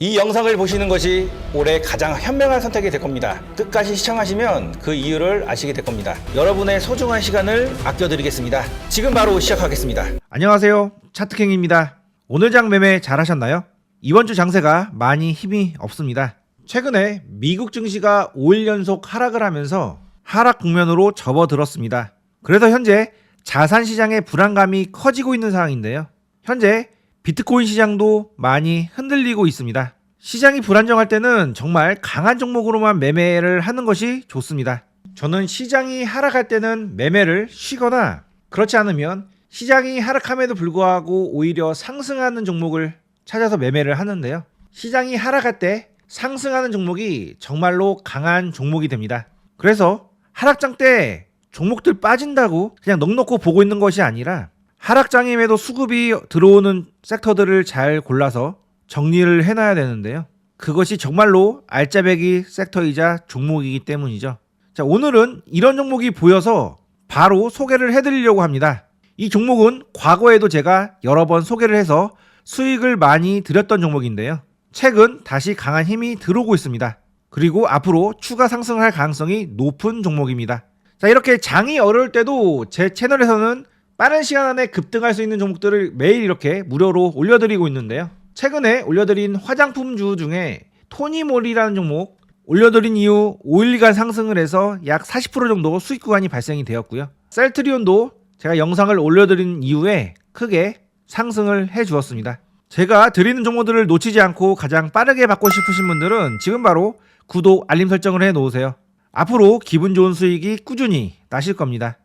이 영상을 보시는 것이 올해 가장 현명한 선택이 될 겁니다. 끝까지 시청하시면 그 이유를 아시게 될 겁니다. 여러분의 소중한 시간을 아껴드리겠습니다. 지금 바로 시작하겠습니다. 안녕하세요. 차트킹입니다. 오늘 장 매매 잘 하셨나요? 이번 주 장세가 많이 힘이 없습니다. 최근에 미국 증시가 5일 연속 하락을 하면서 하락 국면으로 접어들었습니다. 그래서 현재 자산 시장의 불안감이 커지고 있는 상황인데요. 현재 비트코인 시장도 많이 흔들리고 있습니다. 시장이 불안정할 때는 정말 강한 종목으로만 매매를 하는 것이 좋습니다. 저는 시장이 하락할 때는 매매를 쉬거나 그렇지 않으면 시장이 하락함에도 불구하고 오히려 상승하는 종목을 찾아서 매매를 하는데요. 시장이 하락할 때 상승하는 종목이 정말로 강한 종목이 됩니다. 그래서 하락장 때 종목들 빠진다고 그냥 넉넉고 보고 있는 것이 아니라 하락장임에도 수급이 들어오는 섹터들을 잘 골라서 정리를 해놔야 되는데요. 그것이 정말로 알짜배기 섹터이자 종목이기 때문이죠. 자, 오늘은 이런 종목이 보여서 바로 소개를 해드리려고 합니다. 이 종목은 과거에도 제가 여러 번 소개를 해서 수익을 많이 드렸던 종목인데요. 최근 다시 강한 힘이 들어오고 있습니다. 그리고 앞으로 추가 상승할 가능성이 높은 종목입니다. 자, 이렇게 장이 어려울 때도 제 채널에서는 빠른 시간 안에 급등할 수 있는 종목들을 매일 이렇게 무료로 올려드리고 있는데요. 최근에 올려드린 화장품주 중에 토니몰이라는 종목 올려드린 이후 5일간 상승을 해서 약 40% 정도 수익 구간이 발생이 되었고요. 셀트리온도 제가 영상을 올려드린 이후에 크게 상승을 해 주었습니다. 제가 드리는 정보들을 놓치지 않고 가장 빠르게 받고 싶으신 분들은 지금 바로 구독, 알림 설정을 해 놓으세요. 앞으로 기분 좋은 수익이 꾸준히 나실 겁니다.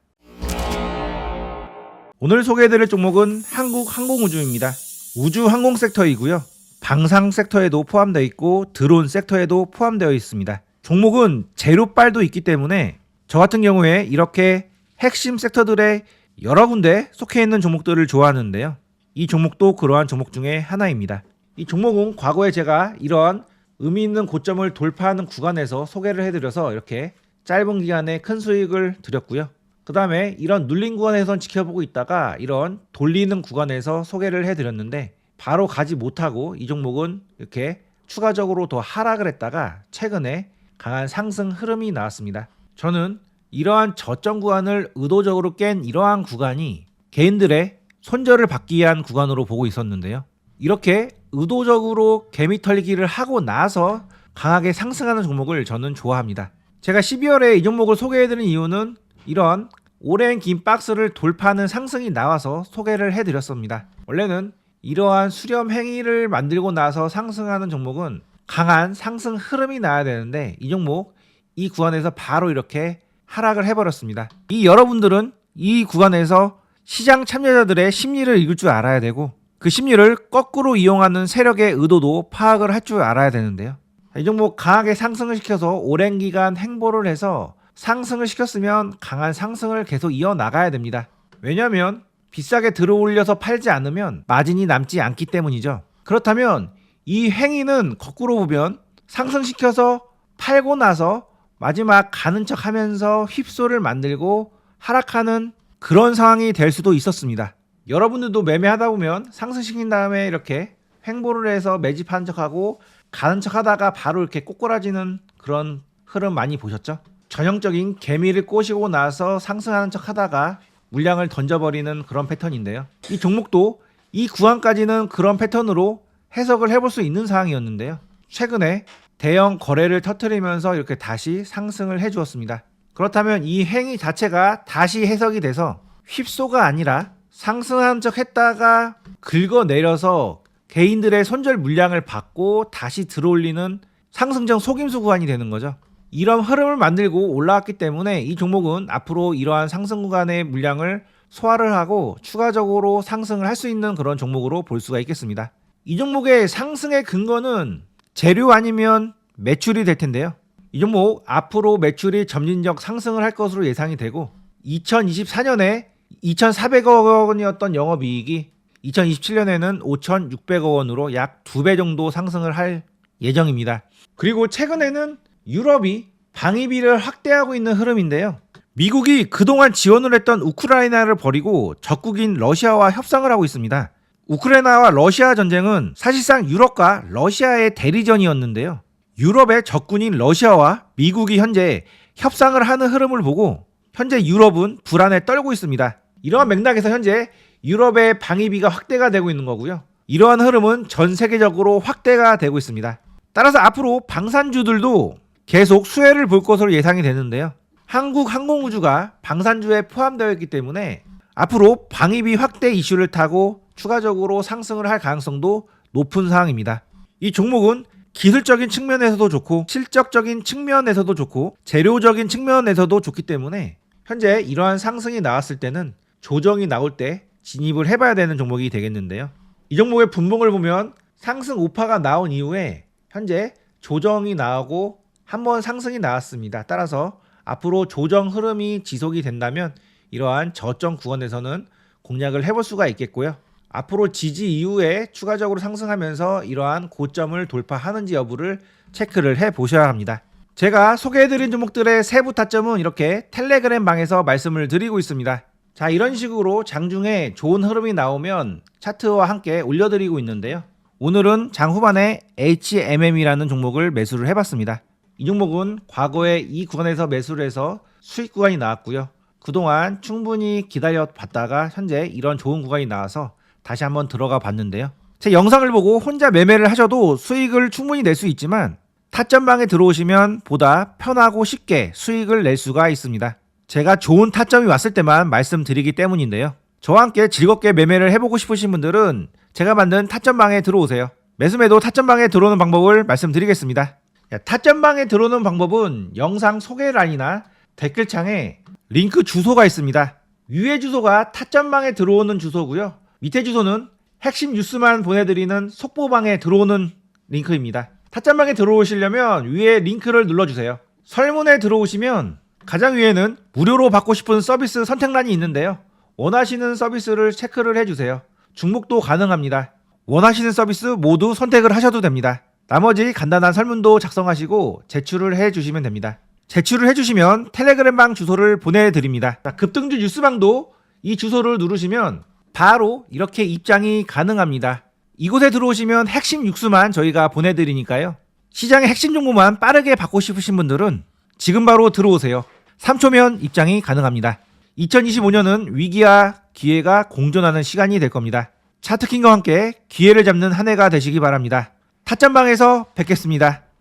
오늘 소개해드릴 종목은 한국 항공우주입니다. 우주 항공 섹터이고요. 방상 섹터에도 포함되어 있고 드론 섹터에도 포함되어 있습니다. 종목은 제로빨도 있기 때문에 저 같은 경우에 이렇게 핵심 섹터들의 여러 군데 속해 있는 종목들을 좋아하는데요. 이 종목도 그러한 종목 중에 하나입니다. 이 종목은 과거에 제가 이러한 의미 있는 고점을 돌파하는 구간에서 소개를 해드려서 이렇게 짧은 기간에 큰 수익을 드렸고요. 그 다음에 이런 눌린 구간에선 지켜보고 있다가 이런 돌리는 구간에서 소개를 해드렸는데 바로 가지 못하고 이 종목은 이렇게 추가적으로 더 하락을 했다가 최근에 강한 상승 흐름이 나왔습니다. 저는 이러한 저점 구간을 의도적으로 깬 이러한 구간이 개인들의 손절을 받기 위한 구간으로 보고 있었는데요. 이렇게 의도적으로 개미 털기를 하고 나서 강하게 상승하는 종목을 저는 좋아합니다. 제가 12월에 이 종목을 소개해드린 이유는 이런 오랜 긴 박스를 돌파하는 상승이 나와서 소개를 해드렸습니다. 원래는 이러한 수렴 행위를 만들고 나서 상승하는 종목은 강한 상승 흐름이 나야 되는데 이 종목 이 구간에서 바로 이렇게 하락을 해버렸습니다. 이 여러분들은 이 구간에서 시장 참여자들의 심리를 읽을 줄 알아야 되고 그 심리를 거꾸로 이용하는 세력의 의도도 파악을 할 줄 알아야 되는데요. 이 종목 강하게 상승을 시켜서 오랜 기간 행보를 해서 상승을 시켰으면 강한 상승을 계속 이어나가야 됩니다. 왜냐하면 비싸게 들어올려서 팔지 않으면 마진이 남지 않기 때문이죠. 그렇다면 이 행위는 거꾸로 보면 상승시켜서 팔고 나서 마지막 가는 척 하면서 휩소를 만들고 하락하는 그런 상황이 될 수도 있었습니다. 여러분들도 매매하다 보면 상승시킨 다음에 이렇게 횡보를 해서 매집하는 척하고 가는 척 하다가 바로 이렇게 꼬꾸라지는 그런 흐름 많이 보셨죠? 전형적인 개미를 꼬시고 나서 상승하는 척 하다가 물량을 던져버리는 그런 패턴인데요. 이 종목도 이 구간까지는 그런 패턴으로 해석을 해볼 수 있는 상황이었는데요. 최근에 대형 거래를 터트리면서 이렇게 다시 상승을 해주었습니다. 그렇다면 이 행위 자체가 다시 해석이 돼서 휩소가 아니라 상승한 척 했다가 긁어내려서 개인들의 손절 물량을 받고 다시 들어올리는 상승장 속임수 구간이 되는 거죠. 이런 흐름을 만들고 올라왔기 때문에 이 종목은 앞으로 이러한 상승 구간의 물량을 소화를 하고 추가적으로 상승을 할 수 있는 그런 종목으로 볼 수가 있겠습니다. 이 종목의 상승의 근거는 재료 아니면 매출이 될 텐데요. 이 종목 앞으로 매출이 점진적 상승을 할 것으로 예상이 되고 2024년에 2,400억 원이었던 영업이익이 2027년에는 5,600억 원으로 약두배 정도 상승을 할 예정입니다. 그리고 최근에는 유럽이 방위비를 확대하고 있는 흐름인데요. 미국이 그동안 지원을 했던 우크라이나를 버리고 적국인 러시아와 협상을 하고 있습니다. 우크라이나와 러시아 전쟁은 사실상 유럽과 러시아의 대리전이었는데요. 유럽의 적군인 러시아와 미국이 현재 협상을 하는 흐름을 보고 현재 유럽은 불안에 떨고 있습니다. 이러한 맥락에서 현재 유럽의 방위비가 확대가 되고 있는 거고요. 이러한 흐름은 전 세계적으로 확대가 되고 있습니다. 따라서 앞으로 방산주들도 계속 수혜를 볼 것으로 예상이 되는데요. 한국 항공우주가 방산주에 포함되어 있기 때문에 앞으로 방위비 확대 이슈를 타고 추가적으로 상승을 할 가능성도 높은 상황입니다. 이 종목은 기술적인 측면에서도 좋고 실적적인 측면에서도 좋고 재료적인 측면에서도 좋기 때문에 현재 이러한 상승이 나왔을 때는 조정이 나올 때 진입을 해봐야 되는 종목이 되겠는데요. 이 종목의 분봉을 보면 상승 우파가 나온 이후에 현재 조정이 나오고 한번 상승이 나왔습니다. 따라서 앞으로 조정 흐름이 지속이 된다면 이러한 저점 구간에서는 공략을 해볼 수가 있겠고요. 앞으로 지지 이후에 추가적으로 상승하면서 이러한 고점을 돌파하는지 여부를 체크를 해 보셔야 합니다. 제가 소개해드린 종목들의 세부 타점은 이렇게 텔레그램 방에서 말씀을 드리고 있습니다. 자, 이런 식으로 장중에 좋은 흐름이 나오면 차트와 함께 올려드리고 있는데요. 오늘은 장 후반에 HMM이라는 종목을 매수를 해봤습니다. 이 종목은 과거에 이 구간에서 매수를 해서 수익 구간이 나왔고요. 그동안 충분히 기다려 봤다가 현재 이런 좋은 구간이 나와서 다시 한번 들어가 봤는데요. 제 영상을 보고 혼자 매매를 하셔도 수익을 충분히 낼 수 있지만 타점방에 들어오시면 보다 편하고 쉽게 수익을 낼 수가 있습니다. 제가 좋은 타점이 왔을 때만 말씀드리기 때문인데요. 저와 함께 즐겁게 매매를 해보고 싶으신 분들은 제가 만든 타점방에 들어오세요. 매수매도 타점방에 들어오는 방법을 말씀드리겠습니다. 야, 타점방에 들어오는 방법은 영상 소개란이나 댓글창에 링크 주소가 있습니다. 위에 주소가 타점방에 들어오는 주소고요. 밑에 주소는 핵심 뉴스만 보내드리는 속보방에 들어오는 링크입니다. 타점방에 들어오시려면 위에 링크를 눌러주세요. 설문에 들어오시면 가장 위에는 무료로 받고 싶은 서비스 선택란이 있는데요. 원하시는 서비스를 체크를 해주세요. 중복도 가능합니다. 원하시는 서비스 모두 선택을 하셔도 됩니다. 나머지 간단한 설문도 작성하시고 제출을 해 주시면 됩니다. 제출을 해 주시면 텔레그램방 주소를 보내드립니다. 자, 급등주 뉴스방도 이 주소를 누르시면 바로 이렇게 입장이 가능합니다. 이곳에 들어오시면 핵심 뉴스만 저희가 보내드리니까요. 시장의 핵심 정보만 빠르게 받고 싶으신 분들은 지금 바로 들어오세요. 3초면 입장이 가능합니다. 2025년은 위기와 기회가 공존하는 시간이 될 겁니다. 차트킹과 함께 기회를 잡는 한 해가 되시기 바랍니다. 타점방에서 뵙겠습니다.